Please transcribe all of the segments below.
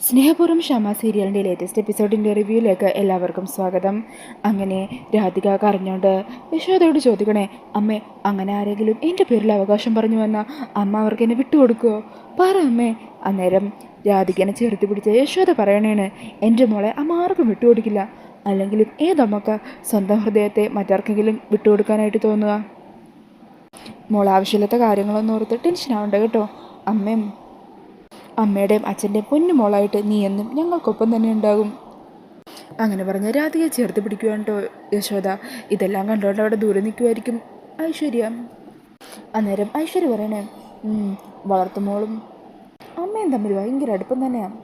സ്നേഹപൂർവം ഷമ സീരിയലിന്റെ ലേറ്റസ്റ്റ് എപ്പിസോഡിന്റെ റിവ്യൂയിലേക്ക് എല്ലാവർക്കും സ്വാഗതം. അങ്ങനെ രാധിക കരഞ്ഞോണ്ട് യശോദയോട് ചോദിക്കണേ അമ്മ അങ്ങനെ ആരെങ്കിലും എന്റെ പേരിൽ അവകാശം പറഞ്ഞു വന്ന അമ്മ അവർക്ക് എന്നെ വിട്ടുകൊടുക്കുമോ പറ അമ്മേ. അന്നേരം രാധികനെ ചേർത്ത് പിടിച്ച യശോദ പറയണേണ് എന്റെ മോളെ അമ്മ ആർക്കും വിട്ടുകൊടുക്കില്ല. അല്ലെങ്കിലും ഏതമ്മക്ക് സ്വന്തം ഹൃദയത്തെ മറ്റാർക്കെങ്കിലും വിട്ടുകൊടുക്കാനായിട്ട് തോന്നുക? മോൾ ആവശ്യമില്ലാത്ത കാര്യങ്ങളൊന്നും ഓർത്ത് ടെൻഷൻ ആവണ്ട കേട്ടോ. അമ്മയും അമ്മയുടെയും അച്ഛന്റെയും പൊന്നുമോളായിട്ട് നീ എന്നും ഞങ്ങൾക്കൊപ്പം തന്നെ ഉണ്ടാകും. അങ്ങനെ പറഞ്ഞ രാധികയെ ചേർത്ത് പിടിക്കുവാണ് യശോദ. ഇതെല്ലാം കണ്ടുകൊണ്ട് അവിടെ ദൂരെ നിൽക്കുമായിരിക്കും ഐശ്വര്യ. അന്നേരം ഐശ്വര്യ പറയണേ "ഉം, വളർത്തുമോളും അമ്മയും തമ്മിൽ ഭയങ്കര അടുപ്പം തന്നെയാണ്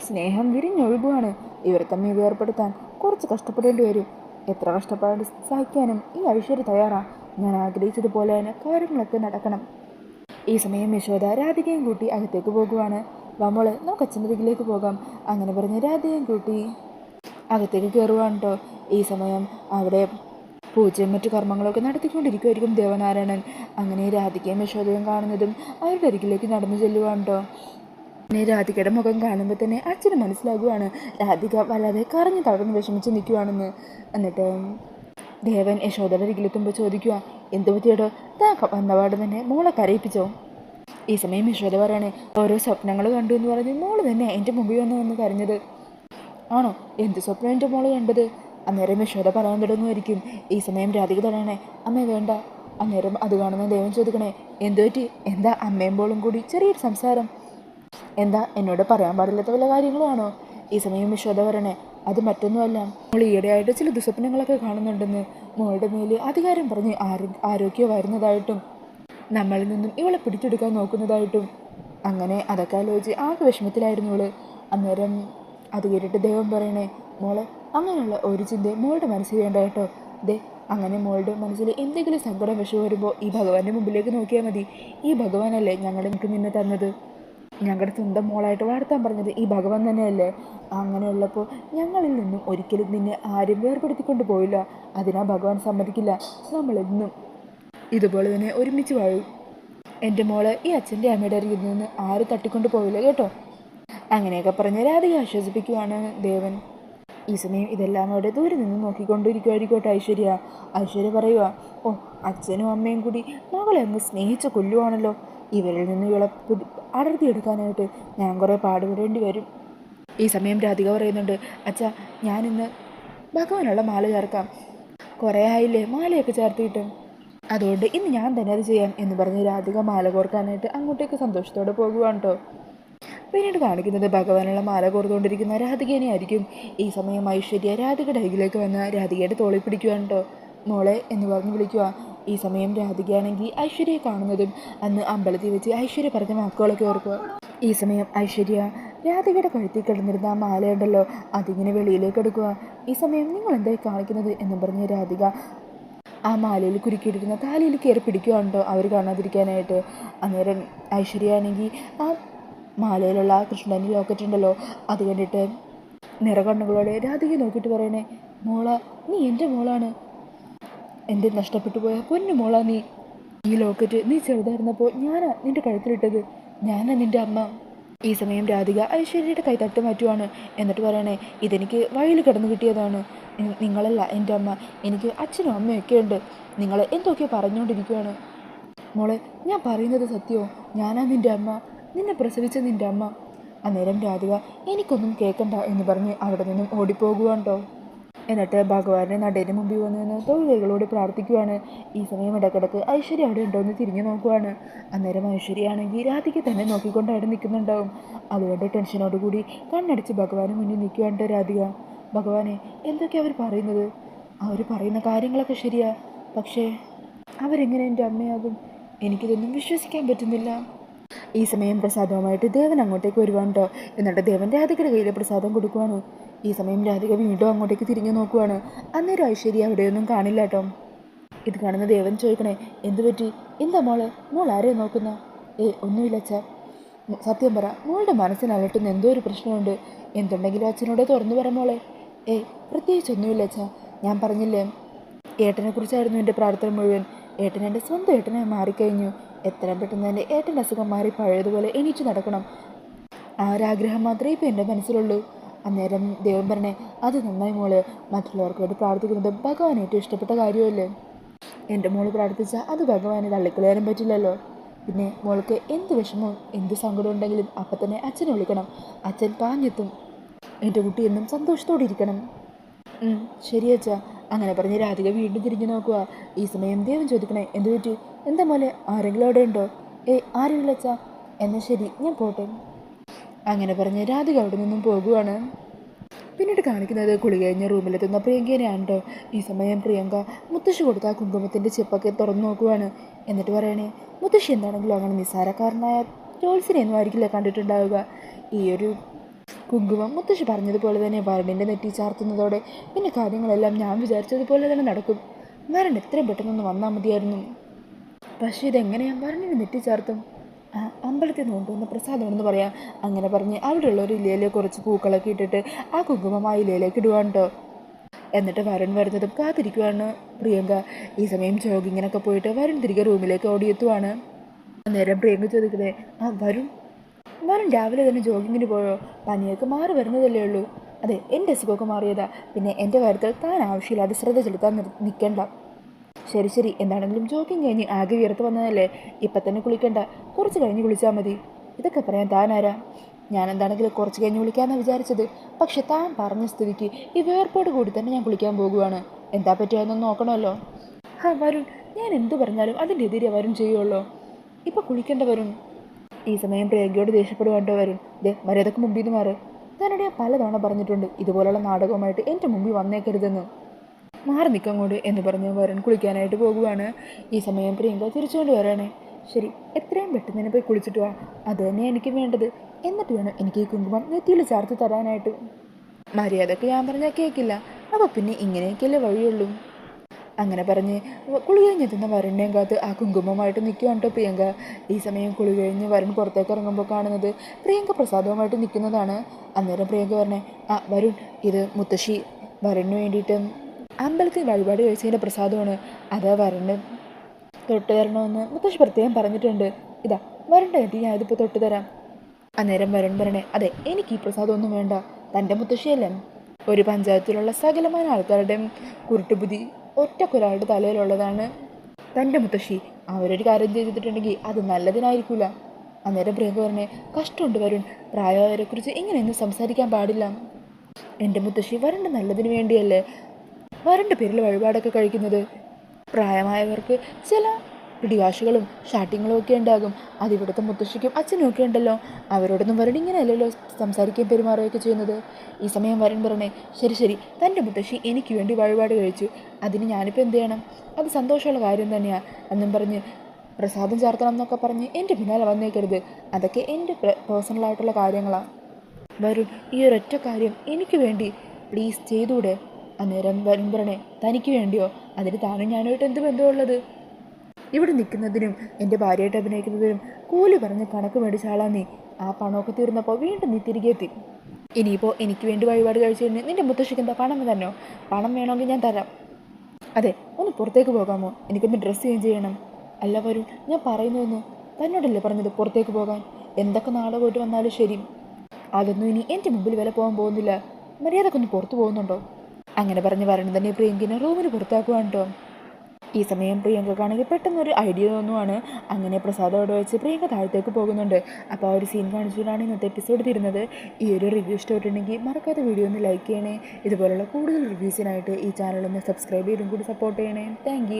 സ്നേഹം വിരിഞ്ഞൊഴുകുവാണ്. ഇവരെ തമ്മിൽ വേർപ്പെടുത്താൻ കുറച്ച് കഷ്ടപ്പെടേണ്ടി വരും. എത്ര കഷ്ടപ്പാട് സഹിക്കാനും ഈ ഐശ്വര്യ തയ്യാറാണ് ഞാൻ ആഗ്രഹിച്ചതുപോലെ തന്നെ കാര്യങ്ങളൊക്കെ നടക്കണം. ഈ സമയം യശോദ രാധികയും കൂട്ടി അകത്തേക്ക് പോകുവാണ്. വാമോൾ നമുക്ക് അച്ഛന്റെ അരികിലേക്ക് പോകാം. അങ്ങനെ പറഞ്ഞ രാധയും കൂട്ടി അകത്തേക്ക് കയറുവാണ് ഈ സമയം അവിടെ പൂജയും മറ്റു കർമ്മങ്ങളൊക്കെ നടത്തിക്കൊണ്ടിരിക്കുമായിരിക്കും ദേവനാരായണൻ. അങ്ങനെ രാധികയും യശോദയും കാണുന്നതും അവരുടെ അരികിലേക്ക് നടന്നു ചെല്ലുവാണ് പിന്നെ രാധികയുടെ മുഖം കാണുമ്പോൾ തന്നെ അച്ഛന് മനസ്സിലാകുവാണ്. രാധിക വല്ലാതെ കറഞ്ഞു തളർന്ന് വിഷമിച്ച് നിൽക്കുവാണെന്ന് എന്നിട്ട് ദേവൻ യശോദയുടെ അരികിലെത്തുമ്പോൾ ചോദിക്കുക എന്ത് പറ്റിയടോ? താ വന്നപാട് തന്നെ മോളെ കരയിപ്പിച്ചോ? ഈ സമയം യശോദ പറയണേ ഓരോ സ്വപ്നങ്ങൾ കണ്ടു എന്ന് പറഞ്ഞ് മോൾ തന്നെ എന്റെ മുമ്പിൽ വന്ന് വന്ന് കരഞ്ഞത്. ആണോ? എന്ത് സ്വപ്നം എന്റെ മോൾ കണ്ടത്? അന്നേരം യശോദ പറയാൻ തുടങ്ങുമായിരിക്കും. ഈ സമയം രാധിക പറയണേ അമ്മ വേണ്ട. അന്നേരം അത് കാണുന്ന ദൈവം ചോദിക്കണേ എന്തു പറ്റി? എന്താ അമ്മയും മോളും കൂടി ചെറിയൊരു സംസാരം? എന്താ എന്നോട് പറയാൻ പാടില്ലാത്ത വല്ല കാര്യങ്ങളാണോ? ഈ സമയം യശോദ പറയണേ അത് മറ്റൊന്നുമല്ല. മോൾ ഈയിടെയായിട്ട് ചില ദുസ്വപ്നങ്ങളൊക്കെ കാണുന്നുണ്ടെന്ന്. മോളുടെ മേൽ അധികാരം പറഞ്ഞ് ആരോ ആരോഗ്യം വരുന്നതായിട്ടും നമ്മളിൽ നിന്നും ഇവളെ പിടിച്ചെടുക്കാൻ നോക്കുന്നതായിട്ടും അങ്ങനെ അതൊക്കെ ആലോചിച്ച് ആകെ വിഷമത്തിലായിരുന്നു ഇവൾ. അന്നേരം അത് കേട്ടിട്ട് ദൈവം പറയണേ മോളെ അങ്ങനെയുള്ള ഒരു ചിന്തയും മോളുടെ മനസ്സിൽ വേണ്ട കേട്ടോ. ദേ അങ്ങനെ മോളുടെ മനസ്സിൽ എന്തെങ്കിലും സങ്കടം വിഷമം വരുമ്പോൾ ഈ ഭഗവാന്റെ മുമ്പിലേക്ക് നോക്കിയാൽ മതി. ഈ ഭഗവാനല്ലേ ഞങ്ങളുടെ നിങ്ങൾക്ക് നിന്നെ തന്നത്. ഞങ്ങളുടെ സ്വന്തം മോളായിട്ട് വളർത്താൻ പറഞ്ഞത് ഈ ഭഗവാൻ തന്നെയല്ലേ. അങ്ങനെയുള്ളപ്പോൾ ഞങ്ങളിൽ നിന്നും ഒരിക്കലും നിന്നെ ആരും വേർപെടുത്തിക്കൊണ്ട് പോയില്ല. അതിനാ ഭഗവാൻ സമ്മതിക്കില്ല. നമ്മളെന്നും ഇതുപോലെ തന്നെ ഒരുമിച്ച് വാഴും. എന്റെ മോൾ ഈ അച്ഛന്റെ അമ്മയുടെ അരികിൽ നിന്ന് ആരും തട്ടിക്കൊണ്ട് പോവില്ല കേട്ടോ. അങ്ങനെയൊക്കെ പറഞ്ഞ് രാധിക ആശ്വസിപ്പിക്കുവാണ് ദേവൻ. ഈ സമയം ഇതെല്ലാം അവിടെ ദൂരെ നിന്ന് നോക്കിക്കൊണ്ടിരിക്കുമായിരിക്കോട്ടെ ഐശ്വര്യ. ഐശ്വര്യ പറയുക ഓ അച്ഛനും അമ്മയും കൂടി മകളെ അങ്ങ് സ്നേഹിച്ച് കൊല്ലുവാണല്ലോ. ഇവരിൽ നിന്ന് ഇവളെ അടർത്തിയെടുക്കാനായിട്ട് ഞാൻ കുറേ പാടുപെടേണ്ടി വരും. ഈ സമയം രാധിക പറയുന്നുണ്ട് അച്ഛാ ഞാനിന്ന് ഭഗവാനുള്ള മാല ചേർക്കാം. കുറേ ആയില്ലേ? മാലയൊക്കെ ചേർത്തിട്ടും അതുകൊണ്ട് ഇന്ന് ഞാൻ തന്നെ അത് ചെയ്യാം എന്ന് പറഞ്ഞ് രാധിക മാല കോർക്കാനായിട്ട് അങ്ങോട്ടേക്ക് സന്തോഷത്തോടെ പോകുവാണ് കേട്ടോ പിന്നീട് കാണിക്കുന്നത് ഭഗവാനുള്ള മാല കോർത്തുകൊണ്ടിരിക്കുന്ന രാധികേനെ ആയിരിക്കും. ഈ സമയം ഐശ്വര്യ രാധികയുടെ അരികിലേക്ക് വന്ന് രാധികയുടെ തോളി പിടിക്കുവാണ് കേട്ടോ മോളെ എന്ന് പറഞ്ഞ് വിളിക്കുക. ഈ സമയം രാധികയാണെങ്കിൽ ഐശ്വര്യയെ കാണുന്നതും അന്ന് അമ്പലത്തിൽ വെച്ച് ഐശ്വര്യ പറഞ്ഞ വാക്കുകളൊക്കെ ഓർക്കുക. ഈ സമയം ഐശ്വര്യ രാധികയുടെ കഴുത്തിൽ കിടന്നിരുന്ന ആ മാലയുണ്ടല്ലോ. അതിങ്ങനെ വെളിയിലേക്ക് എടുക്കുക. ഈ സമയം നിങ്ങൾ എന്തായി കാണിക്കുന്നത് എന്ന് പറഞ്ഞ് രാധിക ആ മാലയിൽ കുരുക്കിയിട്ടിരുന്ന താലിയിൽ കയറി പിടിക്കുകയാണല്ലോ അവർ കാണാതിരിക്കാനായിട്ട്? അന്നേരം ഐശ്വര്യയാണെങ്കിൽ ആ മാലയിലുള്ള ആ കൃഷ്ണന്റെ ലോക്കറ്റ് ഉണ്ടല്ലോ അത് കണ്ടിട്ട് നിറകണ്ണുകളോടെ രാധിക നോക്കിയിട്ട് പറയണേ മോള നീ എന്റെ മോളാണ്. എന്റെ നഷ്ടപ്പെട്ടു പോയ പൊന്നു മോള നീ. ഈ ലോക്കറ്റ് നീ ചെറുതായിരുന്നപ്പോൾ ഞാനാ നിന്റെ കഴുത്തിലിട്ടത്. ഞാനാ നിന്റെ അമ്മ. ഈ സമയം രാധിക ഐശ്വര്യയുടെ കൈ തട്ടി മാറ്റുവാണ്. എന്നിട്ട് പറയണേ ഇതെനിക്ക് വഴിയിൽ കിടന്നു കിട്ടിയതാണ്. നിങ്ങളല്ല എന്റെ അമ്മ. എനിക്ക് അച്ഛനും അമ്മയൊക്കെ ഉണ്ട്. നിങ്ങൾ എന്തൊക്കെയോ പറഞ്ഞുകൊണ്ടിരിക്കുകയാണ് മോളെ ഞാൻ പറയുന്നത് സത്യമോ ഞാനാ നിന്റെ അമ്മ. നിന്നെ പ്രസവിച്ച നിന്റെ അമ്മ. അന്നേരം രാധിക എനിക്കൊന്നും കേൾക്കണ്ട എന്ന് പറഞ്ഞ് അവിടെ നിന്നും ഓടിപ്പോകുകയാണ്ടോ എന്നിട്ട് ഭഗവാന്റെ നടേന് മുമ്പിൽ വന്ന് നിന്ന് തൊഴിലുകളോട് പ്രാർത്ഥിക്കുവാണ്. ഈ സമയം ഇടക്കിടക്ക് ഐശ്വര്യ അവിടെ ഉണ്ടോ എന്ന് തിരിഞ്ഞു നോക്കുവാണ്. അന്നേരം ഐശ്വര്യയാണെങ്കിൽ രാധിക തന്നെ നോക്കിക്കൊണ്ട് അവിടെ നിൽക്കുന്നുണ്ടാവും. അതുകൊണ്ട് ടെൻഷനോടുകൂടി കണ്ണടിച്ച് ഭഗവാന് മുന്നിൽ നിൽക്കുവാണ്ട് രാധിക. ഭഗവാനെ എന്തൊക്കെയാണ് അവർ പറയുന്നത്? അവർ പറയുന്ന കാര്യങ്ങളൊക്കെ ശരിയാ. പക്ഷേ അവരെങ്ങനെ എന്റെ അമ്മയാകും? എനിക്കിതൊന്നും വിശ്വസിക്കാൻ പറ്റുന്നില്ല. ഈ സമയം പ്രസാദവുമായിട്ട് ദേവൻ അങ്ങോട്ടേക്ക് വരുവാണ് എന്നിട്ട് ദേവൻ രാധികയുടെ കയ്യിൽ പ്രസാദം കൊടുക്കുവാണ്. ഈ സമയം രാധിക വീണ്ടും അങ്ങോട്ടേക്ക് തിരിഞ്ഞു നോക്കുവാണ്. അന്നേരം ഐശ്വര്യ അവിടെയൊന്നും കാണില്ല കേട്ടോ ഇത് കാണുന്ന ദേവൻ ചോദിക്കണേ എന്തു പറ്റി? എന്താ മോൾ? മോൾ ആരെയും നോക്കുന്ന? ഏ ഒന്നുമില്ല അച്ഛ. സത്യം പറ മോളുടെ മനസ്സിന് എന്തോ ഒരു പ്രശ്നമുണ്ട്. എന്തുണ്ടെങ്കിലും അച്ഛനോട് തുറന്നു പറ മോളെ. ഏയ് പ്രത്യേകിച്ച് ഒന്നുമില്ല അച്ഛാ ഞാൻ പറഞ്ഞില്ലേ ഏട്ടനെ കുറിച്ചായിരുന്നു എന്റെ പ്രാർത്ഥന മുഴുവൻ. ഏട്ടൻ എന്റെ സ്വന്തം ഏട്ടനെ മാറിക്കഴിഞ്ഞു. എത്രയും പെട്ടെന്ന് എന്റെ ഏട്ടന്റെ അസുഖം മാറി പഴയതുപോലെ എണീറ്റ് നടക്കണം. ആ ഒരാഗ്രഹം മാത്രമേ ഇപ്പം എന്റെ മനസ്സിലുള്ളൂ. അന്നേരം ദൈവം പറഞ്ഞേ അത് നന്നായി മോൾ. മറ്റുള്ളവർക്ക് വേണ്ടി പ്രാർത്ഥിക്കുന്നത് ഭഗവാൻ ഏറ്റവും ഇഷ്ടപ്പെട്ട കാര്യമല്ലേ? എന്റെ മോൾ പ്രാർത്ഥിച്ചാൽ അത് ഭഗവാനെ തള്ളിക്കളയാനും പറ്റില്ലല്ലോ. പിന്നെ മോൾക്ക് എന്ത് വിഷമവും എന്ത് സങ്കടം ഉണ്ടെങ്കിലും അപ്പം തന്നെ അച്ഛനെ വിളിക്കണം. അച്ഛൻ പാഞ്ഞെത്തും. എന്റെ കുട്ടി എന്നും സന്തോഷത്തോടെ ഇരിക്കണം. ശരി അച്ഛാ. അങ്ങനെ പറഞ്ഞ് രാധിക വീണ്ടും തിരിഞ്ഞു നോക്കുക ഈ സമയം ദേവൻ ചോദിക്കണേ എന്ത് പറ്റി? എന്താ മോലെ ആരെങ്കിലും അവിടെ ഉണ്ടോ? ഏയ് ആരുമില്ല അച്ഛാ. എന്നാൽ ശരി ഞാൻ പോട്ടെ. അങ്ങനെ പറഞ്ഞ് രാധിക അവിടെ നിന്നും പോകുവാണ്. പിന്നീട് കാണിക്കുന്നത് കുളി കഴിഞ്ഞ റൂമിലെത്തുന്ന പ്രിയങ്കേനെയാണ്ടോ ഈ സമയം പ്രിയങ്ക മുത്തശ്ശി കൊടുത്ത ആ കുങ്കുമത്തിന്റെ ചെപ്പൊക്കെ തുറന്നു നോക്കുവാണ്. എന്നിട്ട് പറയണേ മുത്തശ്ശി എന്താണെങ്കിലും അങ്ങനെ നിസ്സാരക്കാരനായ ജോത്സ്യനെയൊന്നും ആയിരിക്കില്ല കണ്ടിട്ടുണ്ടാവുക. ഈ ഒരു കുങ്കുമം. മുത്തശ്ശി പറഞ്ഞതുപോലെ തന്നെ വരണിന്റെ നെറ്റി ചാർത്തുന്നതോടെ പിന്നെ കാര്യങ്ങളെല്ലാം ഞാൻ വിചാരിച്ചതുപോലെ തന്നെ നടക്കും. വരൺ എത്രയും പെട്ടെന്നൊന്ന് വന്നാൽ മതിയായിരുന്നു. പക്ഷേ ഇതെങ്ങനെയാ വരണിന്റെ നെറ്റി ചാർത്തും? അമ്പലത്തിൽ നിന്ന് കൊണ്ടുവന്ന പ്രസാദമാണെന്ന് പറയാം. അങ്ങനെ പറഞ്ഞ് അവിടെയുള്ള ഒരു ഇലയിൽ കുറച്ച് പൂക്കളൊക്കെ ഇട്ടിട്ട് ആ കുങ്കുമം ആ ഇലയിലേക്ക് ഇടുവാണ് കേട്ടോ എന്നിട്ട് വരൺ വരുന്നതും കാത്തിരിക്കുവാണ്. പ്രിയങ്ക ഈ സമയം ജോഗിങ്ങിനൊക്കെ പോയിട്ട് വരൺ തിരികെ റൂമിലേക്ക് ഓടിയെത്തുവാണ്. അന്നേരം പ്രിയങ്ക ചോദിക്കുന്നത് ആ വരുൺ വരുൺ രാവിലെ തന്നെ ജോഗിങ്ങിന് പോയോ? പനിയൊക്കെ മാറി വരുന്നതല്ലേ ഉള്ളൂ. അതെ എന്റെ അസുഖമൊക്കെ മാറിയതാ. പിന്നെ എന്റെ കാര്യത്തിൽ താൻ ആവശ്യമില്ലാതെ ശ്രദ്ധ ചെലുത്താൻ നിൽക്കേണ്ട ശരി ശരി. എന്താണെങ്കിലും ജോഗിങ് കഴിഞ്ഞ് ആകെ വിയർത്ത് വന്നതല്ലേ? ഇപ്പം തന്നെ കുളിക്കണ്ട. കുറച്ച് കഴിഞ്ഞ് കുളിച്ചാൽ മതി. ഇതൊക്കെ പറയാൻ താനാരാ ഞാൻ എന്താണെങ്കിലും കുറച്ച് കഴിഞ്ഞ് കുളിക്കാമെന്നാണ് വിചാരിച്ചത്. പക്ഷെ താൻ പറഞ്ഞ സ്ഥിതിക്ക് ഈ വേർപ്പോട് കൂടി തന്നെ ഞാൻ കുളിക്കാൻ പോകുവാണ്. എന്താ പറ്റുകയെന്നൊന്ന് നോക്കണമല്ലോ. ഹാ വരും ഞാൻ എന്ത് പറഞ്ഞാലും അതിന്റെ എതിരെ വരുൺ ചെയ്യുമല്ലോ ഇപ്പം കുളിക്കേണ്ട ഈ സമയം പ്രിയങ്കയോട് ദേഷ്യപ്പെടുവാണ്ടോ വരും ദേ മര്യാദയ്ക്ക് മുമ്പിൽ നിന്ന് മാറ്. ഞാനിടയെ പലതവണ പറഞ്ഞിട്ടുണ്ട് ഇതുപോലുള്ള നാടകവുമായിട്ട് എന്റെ മുമ്പിൽ വന്നേക്കരുതെന്ന്. മാറി നിൽക്കാൻ കൂടി എന്ന് പറഞ്ഞ് വരുൺ കുളിക്കാനായിട്ട് പോകുവാണ്. ഈ സമയം പ്രിയങ്ക തിരിച്ചുകൊണ്ട് വരാണേ. ശരി എത്രയും പെട്ടെന്ന് തന്നെ പോയി കുളിച്ചിട്ട് വാ. അത് തന്നെ എനിക്ക് വേണ്ടത്. എന്നിട്ട് വേണം എനിക്ക് ഈ കുങ്കുമം നെറ്റിയിൽ ചേർത്ത് തരാനായിട്ട്. മര്യാദയ്ക്ക് ഞാൻ പറഞ്ഞാൽ കേൾക്കില്ല അപ്പോൾ പിന്നെ ഇങ്ങനെയൊക്കെയല്ലേ വഴിയുള്ളൂ. അങ്ങനെ പറഞ്ഞ് കുളി കഴിഞ്ഞെത്തുന്ന വരുണിനെയും കാത്ത് ആ കുങ്കുമമായിട്ട് നിൽക്കുവാണ് കേട്ടോ പ്രിയങ്ക. ഈ സമയം കുളി കഴിഞ്ഞ് വരുൺ പുറത്തേക്ക് ഇറങ്ങുമ്പോൾ കാണുന്നത് പ്രിയങ്ക പ്രസാദവുമായിട്ട് നിൽക്കുന്നതാണ് അന്നേരം പ്രിയങ്ക പറഞ്ഞേ ആ വരുൺ ഇത് മുത്തശ്ശി വരുണിന് വേണ്ടിയിട്ട് അമ്പലത്തിൽ വഴിപാട് കഴിച്ചതിന്റെ പ്രസാദമാണ്. അത് വരണ് തൊട്ട് തരണമെന്ന് മുത്തശ്ശി പ്രത്യേകം പറഞ്ഞിട്ടുണ്ട്. ഇതാ വരണ്ട ഏട്ടി ഞാൻ ഇതിപ്പോൾ തൊട്ട് തരാം. അന്നേരം വരൺ പറയണേ അതെ എനിക്ക് ഈ പ്രസാദമൊന്നും വേണ്ട. തന്റെ മുത്തശ്ശിയല്ലേ? ഒരു പഞ്ചായത്തിലുള്ള സകലമായ ആൾക്കാരുടെയും കുരുട്ടുബുദ്ധി ഒറ്റക്കൊരാളുടെ തലയിലുള്ളതാണ് തന്റെ മുത്തശ്ശി. അവരൊരു കാര്യം ചെയ്തിട്ടുണ്ടെങ്കിൽ അത് നല്ലതിനായിരിക്കില്ല അന്നേരം പ്രിയങ്ക പറഞ്ഞേ കഷ്ടമുണ്ട് വരുൺ. പ്രായമായവരെക്കുറിച്ച് ഇങ്ങനെയൊന്നും സംസാരിക്കാൻ പാടില്ല. എന്റെ മുത്തശ്ശി വരണ്ട നല്ലതിന് വേണ്ടിയല്ലേ? വരണ്ട പേരിൽ വഴിപാടൊക്കെ കഴിക്കുന്നത്. പ്രായമായവർക്ക് ചില പിടിവാശികളും ഷാട്ടിങ്ങളും ഒക്കെ ഉണ്ടാകും. അത് ഇവിടുത്തെ മുത്തശ്ശിക്കും അച്ഛനും ഒക്കെ ഉണ്ടല്ലോ. അവരോടൊന്നും വരൺ ഇങ്ങനെയല്ലല്ലോ സംസാരിക്കുകയും പെരുമാറുകയൊക്കെ ചെയ്യുന്നത്. ഈ സമയം വരൻ പറഞ്ഞേ ശരി ശരി. തന്റെ മുത്തശ്ശി എനിക്ക് വേണ്ടി വഴിപാട് കഴിച്ചു. അതിന് ഞാനിപ്പോൾ എന്ത് ചെയ്യണം? അത് സന്തോഷമുള്ള കാര്യം തന്നെയാണ് എന്നും പറഞ്ഞ് പ്രസാദം ചേർത്തണം എന്നൊക്കെ പറഞ്ഞ് എന്റെ പിന്നാലെ വന്നേക്കരുത്. അതൊക്കെ എന്റെ പേഴ്സണലായിട്ടുള്ള കാര്യങ്ങളാണ് വരുൺ ഈ ഒരൊറ്റ കാര്യം എനിക്ക് വേണ്ടി പ്ലീസ് ചെയ്തൂടെ? അന്നേരം വരുമ്പറണേ തനിക്ക് വേണ്ടിയോ? അതിന് താനും ഞാനായിട്ട് എന്ത് ബന്ധമുള്ളത്? ഇവിടെ നിൽക്കുന്നതിനും എന്റെ ഭാര്യയായിട്ട് അഭിനയിക്കുന്നതിനും കൂലി പറഞ്ഞ് കണക്ക് മേടിച്ച ആളാ നീ. ആ പണമൊക്കെ തീർന്നപ്പോൾ വീണ്ടും നീ തിരികെ എത്തി. ഇനിയിപ്പോൾ എനിക്ക് വേണ്ടി വഴിപാട് കഴിച്ചു കഴിഞ്ഞാൽ നിന്റെ മുത്തശ്ശിക്ക് എന്താ പണം തന്നോ പണം വേണമെങ്കിൽ ഞാൻ തരാം. അതെ ഒന്ന് പുറത്തേക്ക് പോകാമോ? എനിക്കൊന്ന് ഡ്രസ്സ് ചേഞ്ച് ചെയ്യണം. അല്ല വരൂ ഞാൻ പറയുന്നതെന്ന് തന്നോടല്ലേ പറഞ്ഞത് പുറത്തേക്ക് പോകാൻ? എന്തൊക്കെ നാളെ പോയിട്ട് വന്നാലും ശരി. അതൊന്നും ഇനി എന്റെ മുമ്പിൽ വില പോകാൻ പോകുന്നില്ല. മര്യാദക്കൊന്ന് പുറത്തു പോകുന്നുണ്ടോ? അങ്ങനെ പറഞ്ഞ് വരണം തന്നെ പ്രിയങ്കിനെ റൂമിന് പുറത്താക്കുവാണ് കേട്ടോ ഈ സമയം പ്രിയങ്കക്കാണെങ്കിൽ പെട്ടെന്നൊരു ഐഡിയ തോന്നുവാണ്. അങ്ങനെ പ്രസാദം അവിടെ വെച്ച് പ്രിയങ്ക താഴത്തേക്ക് പോകുന്നുണ്ട്. അപ്പോൾ ആ ഒരു സീൻ കാണിച്ചിട്ടാണ് ഇന്നത്തെ എപ്പിസോഡ് തരുന്നത് ഈ ഒരു റിവ്യൂ ഇഷ്ടപ്പെട്ടിട്ടുണ്ടെങ്കിൽ മറക്കാത്ത വീഡിയോ ഒന്ന് ലൈക്ക് ചെയ്യണേ. ഇതുപോലുള്ള കൂടുതൽ റിവ്യൂസിനായിട്ട് ഈ ചാനൽ ഒന്ന് സബ്സ്ക്രൈബ് ചെയ്തും കൂടി സപ്പോർട്ട് ചെയ്യണേ. താങ്ക്